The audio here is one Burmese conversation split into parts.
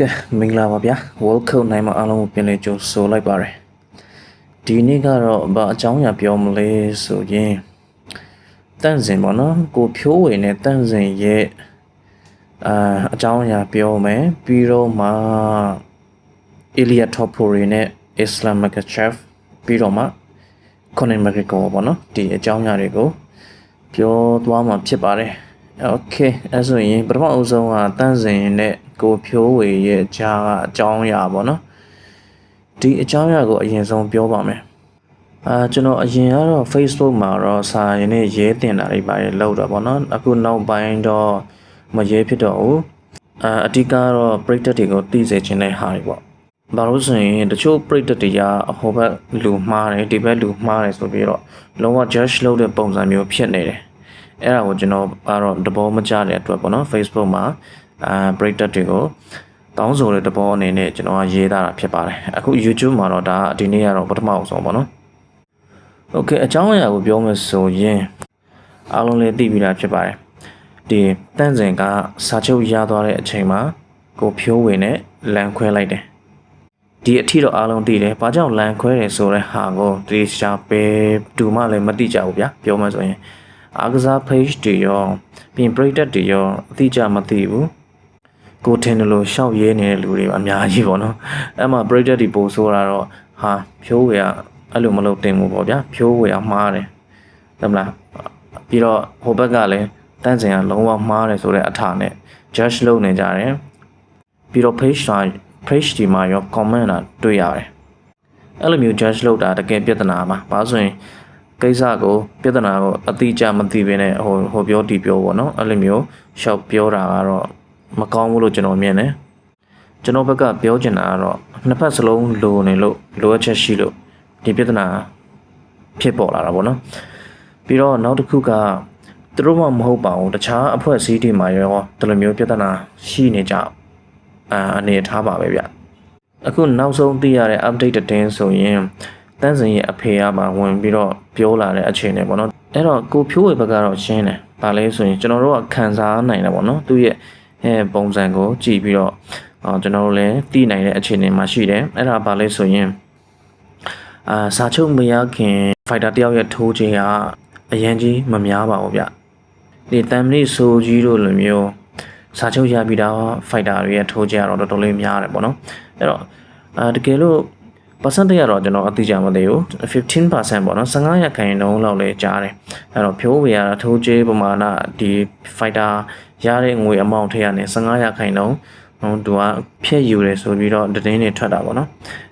ကဲမင်္ဂလာပါဗျာ World Cup နိုင်မှာအားလုံးကိုပြန်လည်ကြိုဆိုလိုက်ပါရယ်ဒီနေ့ကတော့ဘာအကြောင်းအရာပြောမလဲဆိုရင်တန့်စင်ပေါ့နော်ကိုဖြိုးဝေနဲ့တန့်စင်ရဲ့အာအကြောင်းအရာပြောမယ်ပြီးတော့မှ Ilya Topurin နဲ့ Islam Makhachev ပြီးတော့မှ Conor McGregor ပေါ့နော်ဒီအကြောင်းအရာတွေကိုပြောသွားမှာဖြစ်ပါတယ် Okay အဲဆိုရင်ပထမအဆုံးကတန့်စင်နဲ့ ကိုဖြိုးဝေရဲ့အကြောင်းအကြောင်းအရာပေါ့နော်ဒီအကြောင်းအရာကိုအရင်ဆုံးပြောပါမယ်အာကျွန်တော်အရင်ကတော့ Facebook မှာတော့စာရင်းနဲ့ရေးတင်တာတွေပါရလောက်တော့ပေါ့နော်အခုနောက်ပိုင်းတော့မရေးဖြစ်တော့ဘူးအာအဓိကတော့ပရိသတ်တွေကိုသိစေချင်တဲ့ဟာတွေပေါ့ဘာလို့ဆိုရင်တချို့ပရိသတ်တွေကဟိုဘက်လူမှားတယ်ဒီဘက်လူမှားတယ်ဆိုပြီးတော့လုံးဝ judge လုပ်တဲ့ပုံစံမျိုးဖြစ်နေတယ်အဲ့ဒါကိုကျွန်တော်ကတော့သဘောမကျတဲ့အတွက်ပေါ့နော် Facebook မှာ အာပရိသတ်တွေကိုတောင်းဆိုတဲ့သဘောအနေနဲ့ကျွန်တော်ကရေးသားတာဖြစ်ပါတယ်အခု YouTube မှာတော့ဒါဒီနေ့ကတော့ပထမအောင်ဆုံးပေါ့နော် Okay အကြောင်းအရာကိုပြောမယ်ဆိုရင်အားလုံးလည်းသိပြီးသားဖြစ်ပါတယ်ဒီတန့်စင်ကစာချုပ်ရသွားတဲ့အချိန်မှာကိုဖြိုးဝင်နဲ့လန်ခွဲလိုက်တယ်ဒီအထီတော့အားလုံးသိတယ်ဘာကြောင့်လန်ခွဲတယ်ဆိုတဲ့ဟာကိုဒီရှာပဲတူမှလည်းမသိကြဘူးဗျာပြောမှဆိုရင်အားကစား page တွေရောပြင်ပရိသတ်တွေရောအတိအကျမသိဘူး ကိုထင်တယ်လို့ရှောက်ရဲနေတဲ့လူတွေအများကြီးပေါ့နော်အဲ့မှာပရိသတ်တွေပို့ဆိုတာတော့ဟာဖြိုးဝေကအဲ့လိုမလုပ်တင်ဘူးပေါ့ဗျာဖြိုးဝေကမှားတယ်ဟုတ်မလားပြီးတော့ဟိုဘက်ကလည်းတန်းစင်ကလုံးဝမှားတယ်ဆိုတဲ့အထာနဲ့ judge လုပ်နေကြတယ်ပြီးတော့ page တိုင်း page ဒီမှာရော comment လာတွေ့ရတယ်အဲ့လိုမျိုး judge လုပ်တာတကယ်ပြဿနာပါဘာလို့ဆိုရင်ကိစ္စကိုပြဿနာကိုအတိအကျမသိဘဲနဲ့ဟိုဟိုပြောတီပြောပေါ့နော်အဲ့လိုမျိုးရှောက်ပြောတာကတော့ မကောင်းဘူးလို့ကျွန်တော်မြင်တယ်ကျွန်တော်ဘက်ကပြောချင်တာကတော့နှစ်ဖက်စလုံးလိုနေလို့လိုအပ်ချက်ရှိလို့ဒီပြဿနာဖြစ်ပေါ်လာတာပေါ့နော်ပြီးတော့နောက်တစ်ခုကသူတို့မှမဟုတ်ပါဘူးတခြားအဖွဲ့အစည်းတွေမှာရောဒီလိုမျိုးပြဿနာရှိနေကြအာအနေထားပါပဲဗျအခုနောက်ဆုံးသိရတဲ့ update တင်းဆိုရင်တန်းစင်ရဲ့အဖေကမှဝင်ပြီးတော့ပြောလာတဲ့အခြေအနေပေါ့နော်အဲ့တော့ကိုဖြိုးဝေဘက်ကတော့ရှင်းတယ်။ဘာလဲဆိုရင်ကျွန်တော်တို့ကခံစားနိုင်တယ်ပေါ့နော်သူရဲ့ အဲပုံစံကိုကြည့်ပြီးတော့အော်ကျွန်တော်တို့လည်းသိနိုင်တဲ့အခြေအနေမှာရှိတယ်။အဲ့ဒါဘာလဲဆိုရင်အာစာချုပ်မရခင်ဖိုက်တာတယောက်ရဲ့ထိုးခြင်းကအရင်ကြီးမများပါဘူးဗျ။ဒီတမ်မနီဆိုကြီးတို့လိုမျိုးစာချုပ်ရပြီးတော့ဖိုက်တာတွေရဲ့ထိုးခြင်းကတော့တော်တော်လေးများတယ်ပေါ့နော်။အဲ့တော့အာတကယ်လို့ percent ရတော့ကျွန်တော်အတိအကျမသိဘူး15%ပေါ့နော်15ရာခိုင်နှုန်းလောက်လဲကြားတယ်အဲ့တော့ဖြိုးဝေရတာထိုးကျေးပမာဏဒီ fighter ရတဲ့ငွေအမောင့်ထဲကနေ15ရာခိုင်နှုန်းဟိုသူကဖြည့်ယူတယ်ဆိုပြီးတော့တည်င်းတွေထွက်တာပေါ့နော်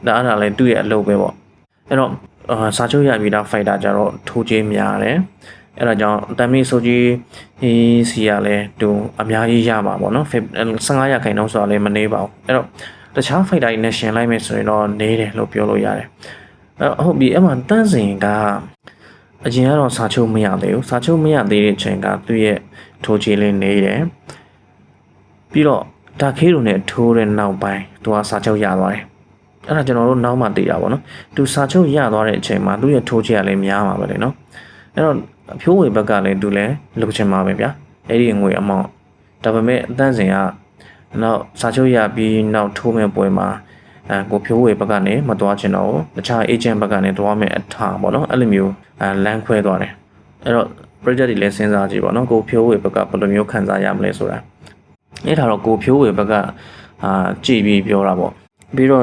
ဒါအဲ့ဒါလဲသူ့ရဲ့အလုပ်ပဲပေါ့အဲ့တော့အာစာချုပ်ရပြီးသား fighter ကြတော့ထိုးကျေးများတယ်အဲ့ဒါကြောင့်တမ်မီဆိုကြီးဟီးစီရလဲသူအများကြီးရပါပေါ့နော်15ရာခိုင်နှုန်းဆိုတာလည်းမနေပါဘူးအဲ့တော့တခြား fighter တွေနဲ့ရှင်လိုက်မယ်ဆိုရင်တော့နေတယ်လို့ပြောလို့ရတယ်အဲဟုတ်ပြီအဲ့မှာတန့်စင်ကအရင်ကတော့စာချုပ်မရသေးဘူးစာချုပ်မရသေးတဲ့အချိန်ကသူ့ရဲ့ ထိုးချေလေးနေတယ်ပြီးတော့ဒါခေးလိုနဲ့ထိုးတဲ့နောက်ပိုင်းသူကစာချုပ်ရသွားတယ်အဲ့ဒါကျွန်တော်တို့နောက်မှသိတာပေါ့နော်သူစာချုပ်ရသွားတဲ့အချိန်မှာသူ့ရဲ့ထိုးချေကလည်းများမှာပဲလေနော်အဲ့တော့အဖြိုးဝေဘက်ကလည်းသူလည်းလုပ်ချင်မှာပဲဗျာအဲ့ဒီငွေအမောင့်ဒါပေမဲ့အတန့်စင်ကနောက်စာချုပ်ရပြီးနောက်ထိုးမဲ့ပွဲမှာအဲကိုဖြိုးဝေဘက်ကနေမသွားချင်တော့ဘူးတခြား agent ဘက်ကနေသွားမဲ့အထာပေါ့နော်အဲ့လိုမျိုးအဲလမ်းခွဲသွားတယ် အဲ့တော့ project တွေလည်းစဉ်းစားကြည့်ပေါ့နော်ကိုဖြိုးဝေဘက်ကဘယ်လိုမျိုးခံစားရမလဲဆိုတာအဲ့ဒါတော့ကိုဖြိုးဝေဘက်ကအာကြည်ပြီးပြောတာပေါ့ပြီးတော့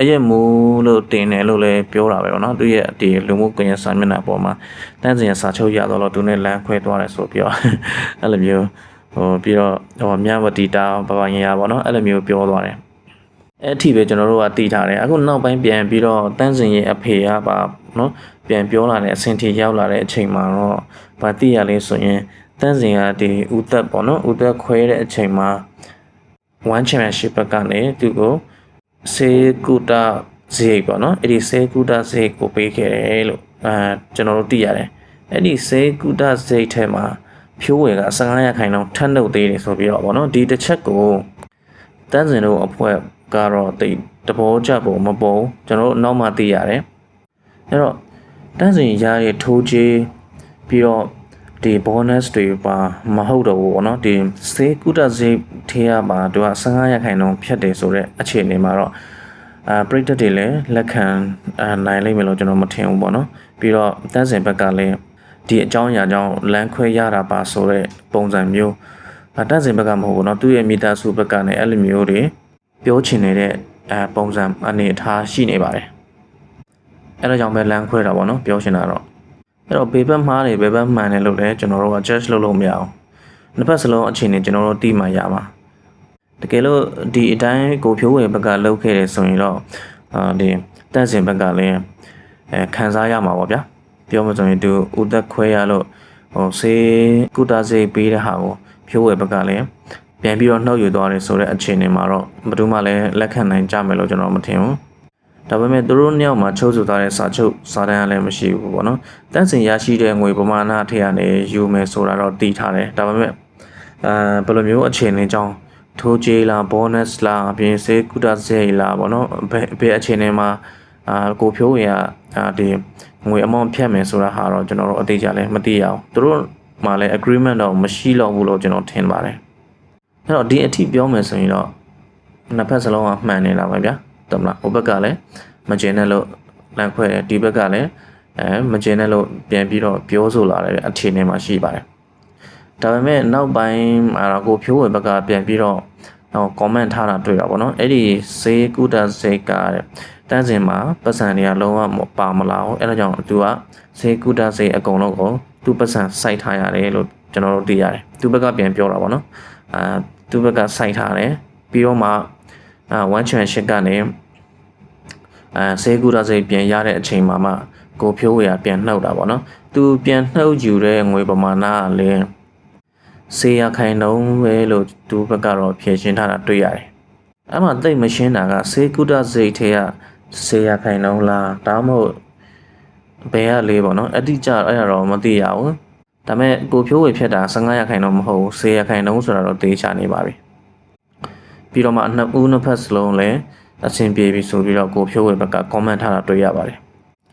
အရက်မူလို့တင်တယ်လို့လည်းပြောတာပဲပေါ့နော်သူရဲ့ဒီလူမှုကွန်ရက်စာမျက်နှာပေါ်မှာတန်းစင်ရစာချုပ်ရတော့လို့သူနဲ့လမ်းခွဲသွားတယ်ဆိုပြောအဲ့လိုမျိုးဟိုပြီးတော့ဟိုမြဝတီတာဘဘရင်ရပါတော့အဲ့လိုမျိုးပြောသွားတယ် အဲ့အထိပဲကျွန်တော်တို့ကတည်ထားတယ်အခုနောက်ပိုင်းပြန်ပြီးတော့တန်းစင်ရဲ့အဖေကပါနော်ပြန်ပြောလာတဲ့အဆင့်ထိရောက်လာတဲ့အချိန်မှာတော့ဗာတိရလေးဆိုရင်တန်းစင်ကဒီဦးသက်ပေါ့နော်ဦးသက်ခွဲတဲ့အချိန်မှာ1 championship ဘက်ကနေသူ့ကိုစေကူတာဇေပေါ့နော်အဲ့ဒီစေကူတာဇေကိုပေးခဲ့တယ်လို့အဲကျွန်တော်တို့သိရတယ်အဲ့ဒီစေကူတာဇေထဲမှာဖြိုးဝယ်က15ရာခိုင်နှုန်းထပ်နှုတ်သေးတယ်ဆိုပြီးတော့ဗောနော်ဒီတစ်ချက်ကိုတန်းစင်တို့အဖွဲ့ ကတော့တိတ်တဘောကြပုံမပေါ်ကျွန်တော်တို့နောက်မှသိရတယ်အဲ့တော့တန်းစင်ရရဲ့ထိုးချေးပြီးတော့ ဒီ bonus တွေပါမဟုတ်တော့ဘူးပေါ့နော်ဒီစေးကုတစေးထေးရပါသူက15ရာခိုင်နှုန်းဖြတ်တယ်ဆိုတော့အခြေအနေမှာတော့အာပရိသတ်တွေလည်းလက်ခံအာနိုင်လိမ့်မယ်လို့ကျွန်တော်မထင်ဘူးပေါ့နော်ပြီးတော့တန်းစင်ဘက်ကလည်းဒီအကြောင်းအရာကြောင့်လမ်းခွဲရတာပါဆိုတော့ပုံစံမျိုးအတန်းစင်ဘက်ကမဟုတ်ဘူးเนาะသူ့ရဲ့မိသားစုဘက်ကလည်းအဲ့လိုမျိုးတွေ ပြောချင်နေတဲ့အဲပုံစံအနေအထားရှိနေပါတယ်အဲ့ဒါကြောင့်ပဲလမ်းခွဲတာပေါ့နော်ပြောချင်တာတော့အဲ့တော့ဘေးဘက်မှားတယ်ဘေးဘက်မှန်တယ်လို့လည်းကျွန်တော်တို့က judge လုပ်လို့မရအောင်နှစ်ဖက်စလုံးအခြေအနေကျွန်တော်တို့သိမှရမှာတကယ်လို့ဒီအတိုင်းကိုဖြိုးဝေဘက်ကလှုပ်ခဲ့တယ်ဆိုရင်တော့အာဒီတန့်စင်ဘက်ကလည်းအဲခံစားရမှာပေါ့ဗျာပြောမှဆိုရင်သူဥသက်ခွဲရလို့ဟိုစေးကုတာစေးပေးတဲ့ဟာကိုဖြိုးဝေဘက်ကလည်း ပြန်ပြီးတော့နှုတ်ယူသွားတယ်ဆိုတဲ့အခြေအနေမှာတော့ဘယ်သူမှလည်းလက်ခံနိုင်ကြမယ်လို့ကျွန်တော်မထင်ဘူးဒါပေမဲ့သူတို့နှစ်ယောက်မှာချုပ်ဆိုထားတဲ့စာချုပ်စာတမ်းကလည်းမရှိဘူးပေါ့နော်တန့်စင်ရရှိတဲ့ငွေပမာဏအထက်ကနေယူမယ်ဆိုတာတော့တည်ထားတယ်ဒါပေမဲ့အဲဘယ်လိုမျိုးအခြေအနေကြောင့်ထိုးကြေးလား bonus လားအပြင်စေးကုတာစေးလားပေါ့နော်ဘယ်ဘယ်အခြေအနေမှာအာကိုဖြိုးဝင်ကအာဒီငွေအမောင်းဖြတ်မယ်ဆိုတာဟာတော့ကျွန်တော်တို့အသေးချာလည်းမသိရအောင်သူတို့မှလည်း agreement တော့မရှိတော့ဘူးလို့ကျွန်တော်ထင်ပါတယ် အဲ့တော့ဒီအထိပြောမယ်ဆိုရင်တော့နှစ်ဖက်စလုံးကမှန်နေတာပဲဗျာတမလားဟိုဘက်ကလည်းမကျင်တဲ့လို့လန်ခွဲတယ်ဒီဘက်ကလည်းအဲမကျင်တဲ့လို့ပြန်ပြီးတော့ပြောဆိုလာတယ်အခြေအနေမှာရှိပါတယ်ဒါပေမဲ့နောက်ပိုင်းမှာတော့ကိုဖြိုးဝယ်ဘက်ကပြန်ပြီးတော့ဟော comment ထားတာတွေ့တာပေါ့နော်အဲ့ဒီဈေးကုတာဈေးကတဲ့တန်းစင်မှာပတ်စံတွေကလုံးဝမပါမလာဘူးအဲ့ဒါကြောင့်သူကဈေးကုတာဈေးအကုန်လုံးကို သူပတ်စံစိုက်ထားရတယ်လို့ကျွန်တော်တို့သိရတယ်သူဘက်ကပြန်ပြောတာပေါ့နော်အာသူဘက်ကစိုက်ထားတယ်ပြီးတော့မှအာ1 championship ကနေအဲဈေးကုတာဈေးပြန်ရတဲ့အချိန်မှာမှကိုဖြိုးဝေကပြန်နှုတ်တာပေါ့နော်သူပြန်နှုတ်ယူတဲ့ငွေပမာဏကလည်းစေရခိုင်နှုံးပဲလို့သူဘက်ကတော့ဖြည့်ရှင်းထားတာတွေ့ရတယ်။အဲ့မှာတိတ်မရှင်းတာကစေကုဒစိတ်ထဲကစေရခိုင်နှုံးလားဒါမှမဟုတ် ဘယ်ကလေးပေါ့နော်အတိအကျအဲ့ဒါတော့မသိရဘူး။ဒါပေမဲ့ကိုဖြိုးဝေဖြတ်တာ15ရာခိုင်နှုံးမဟုတ်ဘူးစေရခိုင်နှုံးဆိုတာတော့တေးချနေပါပြီ။ပြီးတော့မှနှစ်ဦးနှစ်ဖက်စလုံးလည်းအဆင်ပြေပြီဆိုပြီးတော့ကိုဖြိုးဝေဘက်က comment ထားတာတွေ့ရပါတယ်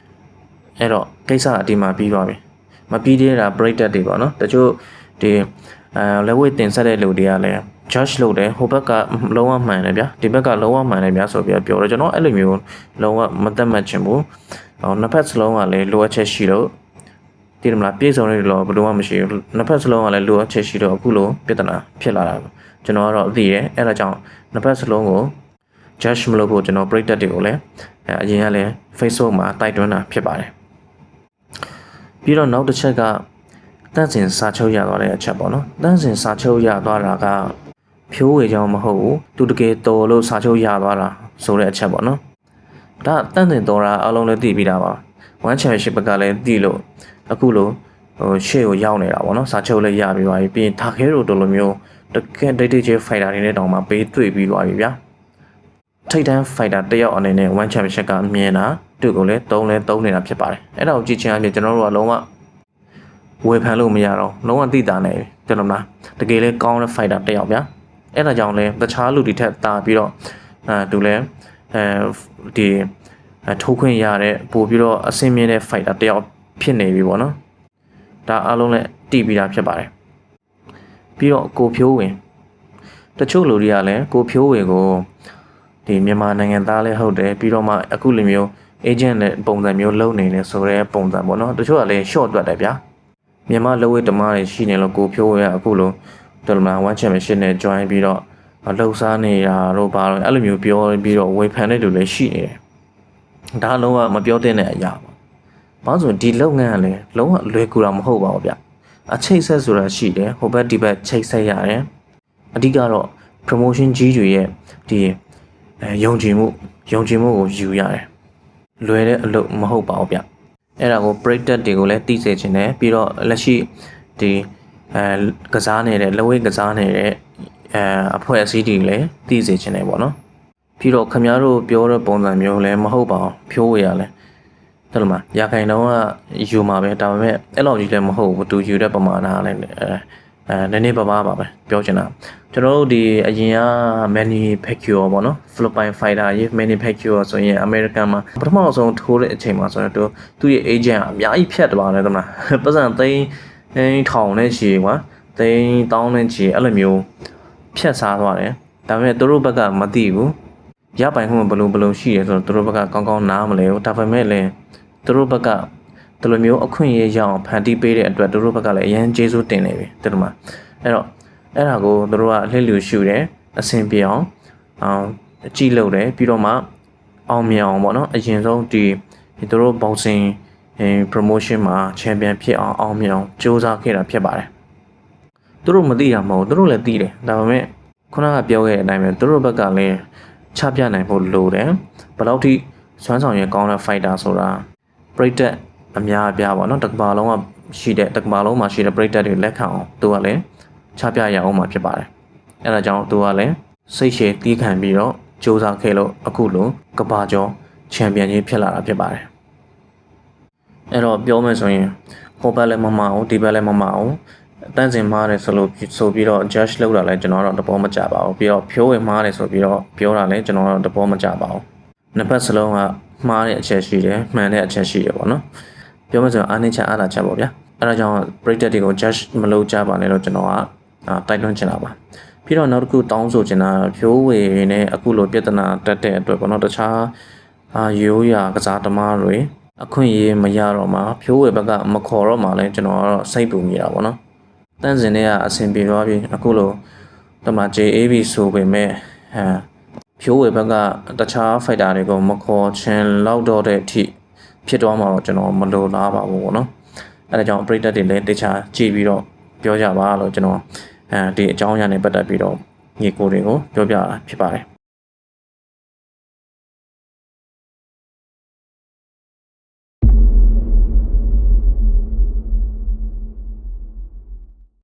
။အဲ့တော့ကိစ္စအဒီမှာပြီးသွားပြီ။မပြီးသေးတာ break တက်တွေပေါ့နော်။တချို့ဒီအဲလက်ဝဲတင်ဆက်တဲ့လူတွေကလည်း judge လုပ်တယ်ဟိုဘက်ကလုံးဝမှန်တယ်ဗျာဒီဘက်ကလုံးဝမှန်တယ်ဗျာဆိုပြီးပြောတော့ကျွန်တော်အဲ့လိုမျိုးလုံးဝမသက်မှတ်ချင်ဘူး ဟောနှစ်ဖက်စလုံးကလည်းလိုအပ်ချက်ရှိတော့တည်တယ်မလားပြေဆုံးနေလို့ဘယ်လိုမှမရှိဘူးနှစ်ဖက်စလုံးကလည်းလိုအပ်ချက်ရှိတော့အခုလိုပြဿနာဖြစ်လာတာကျွန်တော်ကတော့သိတယ်အဲ့ဒါကြောင့်နှစ်ဖက်စလုံးကို judge မလုပ်ဖို့ကျွန်တော် break တက်တွေကိုလည်းအရင်ကလည်း Facebook မှာတိုက်တွန်းတာဖြစ်ပါတယ်ပြီးတော့နောက်တစ်ချက်ကတန့်စင်စာချုပ်ရသွားတဲ့အချက်ပေါ့နော်တန့်စင်စာချုပ်ရသွားတာကဖြိုးဝေကြောင်မဟုတ်ဘူးသူတကယ်တော်လို့စာချုပ်ရသွားတာဆိုတဲ့အချက်ပေါ့နော် ဒါတန့်စင်တော်တာအလုံးလည်းသိပြီးတာပါ one championship ကလည်းသိလို့အခုလိုဟိုရှေ့ကိုရောက်နေတာပေါ့နော်စာချုပ်လည်းရပြီးသွားပြီပြီးရင်ဒါခဲတို့တို့လိုမျိုးတကယ်ဒိတ်ဒိတ်ချေဖိုင်တာတွေနဲ့တောင်မှပေးတွေ့ပြီးသွားပြီဗျာထိတ်တန်းဖိုင်တာတယောက်အနေနဲ့ one championship ကမြင်တာသူ့ကိုလည်းသုံးလဲသုံးနေတာဖြစ်ပါတယ်အဲ့ဒါကိုကြည့်ချင်အပြင်ကျွန်တော်တို့ကလုံးဝဝယ်ဖန်လို့မရတော့လုံးဝသိတာနေတယ်လို့လားတကယ်လဲကောင်းတဲ့ fighter တစ်ယောက်ဗျာအဲ့ဒါကြောင့်လဲတခြားလူတွေထက်တာပြီးတော့အဲသူလဲ အဲဒီထိုးခွင့်ရတဲ့ပို့ပြီးတော့အဆင်မြင့်တဲ့ fighter တစ်ယောက်ဖြစ်နေပြီပေါ့နော်ဒါအားလုံးလည်းတည်ပြီးသားဖြစ်ပါတယ်ပြီးတော့ကိုဖြိုးဝင်တချို့လူတွေကလည်းကိုဖြိုးဝင်ကိုဒီမြန်မာနိုင်ငံသားလည်းဟုတ်တယ်ပြီးတော့မှအခုလိုမျိုး agent နဲ့ပုံစံမျိုးလုပ်နေတယ်ဆိုတဲ့ပုံစံပေါ့နော်တချို့ကလည်း short တွက်တယ်ဗျာမြန်မာလောဝဲတမားတွေရှိနေလို့ကိုဖြိုးရအခုလိုတော်လမန်ဝမ်ချန်ပီယံရှစ်နဲ့ join ပြီးတော့ လှုပ်ရှားနေတာတော့ပါတော့အဲ့လိုမျိုးပြောပြီးတော့ဝေဖန်တဲ့လူလည်းရှိနေတယ်။ဒါလုံးဝမပြောသင့်တဲ့အရာပါ။ဘာလို့ဆိုဒီလုပ်ငန်းကလည်းလုံးဝလွယ်ကူတာမဟုတ်ပါဘူးဗျ။အချိတ်ဆက်ဆိုတာရှိတယ်ဟိုဘက်ဒီဘက်ချိတ်ဆက်ရတယ်။အဓိကတော့ promotion ကြီးတွေရဲ့ဒီအဲယုံကြည်မှုယုံကြည်မှုကိုယူရတယ်။လွယ်တဲ့အလုပ်မဟုတ်ပါဘူးဗျ။အဲ့ဒါကို break debt တွေကိုလည်းသိစေချင်တယ်ပြီးတော့လက်ရှိဒီအဲကစားနေတဲ့လဝိကစားနေတဲ့ အဲအဖွဲ့အစည်းတွေလည်းသိစေချင်တယ်ပေါ့နော်ပြီးတော့ခင်ဗျားတို့ပြောတဲ့ပုံစံမျိုးလည်းမဟုတ်ပါဘူးဖြိုးဝေရလဲတယ်လို့မရခိုင်တော့ကယူမှာပဲဒါပေမဲ့အဲ့လိုကြီးလည်းမဟုတ်ဘူးသူယူတဲ့ပမာဏကလည်းအဲအဲနည်းနည်းပါးပါးပါပဲပြောချင်တာကျွန်တော်တို့ဒီအရင်က manufacture ပေါ့နော် Philippine fighter ရေး manufacture ဆိုရင် American မှာပထမဆုံးထိုးတဲ့အချိန်မှာဆိုတော့သူသူ့ရဲ့ agent အများကြီးဖြတ်သွားတယ်တမလားပတ်စံသိန်းအင်းထောင်နဲ့ချီကွာသိန်းတောင်းနဲ့ချီအဲ့လိုမျိုး ဖြတ်စားသွားတယ်ဒါပေမဲ့သူတို့ဘက်ကမသိဘူးရပိုင်ခွင့်ဘယ်လိုဘယ်လိုရှိရဲဆိုတော့သူတို့ဘက်ကကောင်းကောင်းနားမလဲဘူးဒါပေမဲ့လည်းသူတို့ဘက်ကဒီလိုမျိုးအခွင့်အရေးရအောင်ဖန်တီးပေးတဲ့အတွက်သူတို့ဘက်ကလည်းအရန်ကျေးဇူးတင်နေပြီသူတို့မှာအဲ့တော့အဲ့ဒါကိုသူတို့ကအလှည့်လူရှူတယ်အဆင်ပြေအောင်အောင်ကြည့်လို့တယ်ပြီးတော့မှအောင်မြင်အောင်ပေါ့နော်အရင်ဆုံးဒီဒီသူတို့ boxing အဲ promotion မှာ champion ဖြစ်အောင်အောင်မြင်အောင်စူးစမ်းခဲ့တာဖြစ်ပါတယ် သူတို့မသိတာမဟုတ်သူတို့လည်းသိတယ်ဒါပေမဲ့ခုနကပြောခဲ့တဲ့အတိုင်းပဲသူတို့ဘက်ကလည်းချပြနိုင်ဖို့လိုတယ်ဘယ်လောက်ထိစွမ်းဆောင်ရည်ကောင်းတဲ့ fighter ဆိုတာပြိတ္တအများအပြားပေါ့နော်တစ်ကမ္ဘာလုံးကရှိတဲ့တစ်ကမ္ဘာလုံးမှာရှိတဲ့ပြိတ္တတွေလက်ခံအောင်သူကလည်းချပြရအောင်မှာဖြစ်ပါတယ်အဲဒါကြောင့်သူကလည်းစိတ်ရှည်တီးခံပြီးတော့စူးစမ်းခဲ့လို့အခုလိုကမ္ဘာကျော်ချန်ပီယံကြီးဖြစ်လာတာဖြစ်ပါတယ်အဲ့တော့ပြောမယ်ဆိုရင်ဟိုဘက်လည်းမမအောင်ဒီဘက်လည်းမမအောင် တန်းစင်မားတယ်ဆိုလို့ဆိုပြီးတော့ judge လုပ်တာလည်းကျွန်တော်တော့တဘောမကြပါဘူးပြီးတော့ဖြိုးဝင်မားတယ်ဆိုပြီးတော့ပြောတာလည်းကျွန်တော်တော့တဘောမကြပါဘူးနှစ်ဖက်စလုံးကမှားတဲ့အချက်ရှိတယ်မှန်တဲ့အချက်ရှိတယ်ပေါ့နော်ပြောမယ်ဆိုရင်အားနည်းချက်အားသာချက်ပေါ့ဗျာအဲ့ဒါကြောင့်ပရိသတ်တွေကို judge မလုပ်ကြပါနဲ့လို့ကျွန်တော်ကအာတိုက်တွန်းချင်တာပါပြီးတော့နောက်တစ်ခုတောင်းဆိုချင်တာဖြိုးဝေနဲ့အခုလိုပြဿနာတက်တဲ့အတွက်ပေါ့နော်တခြားအာရိုးရာကစားသမားတွေအခွင့်အရေးမရတော့မှဖြိုးဝေဘက်ကမခေါ်တော့မှလည်းကျွန်တော်ကတော့စိတ်ပူမိတာပေါ့နော် တန်းစင်တွေကအဆင်ပြေသွားပြီအခုလိုတမ JAB ဆိုပေမဲ့ဟမ်ဖြိုးဝေဘက်ကတခြား fighter တွေကိုမခေါ်ချင်လောက်တော့တဲ့အထိဖြစ်သွားမှာတော့ကျွန်တော်မလိုလားပါဘူးပေါ့နော်အဲဒါကြောင့်ပရိသတ်တွေလည်းတခြားကြည့်ပြီးတော့ပြောကြပါလို့ကျွန်တော်အဲဒီအကြောင်းအရာနဲ့ပတ်သက်ပြီးတော့ညီကိုတွေကိုပြောပြတာဖြစ်ပါတယ်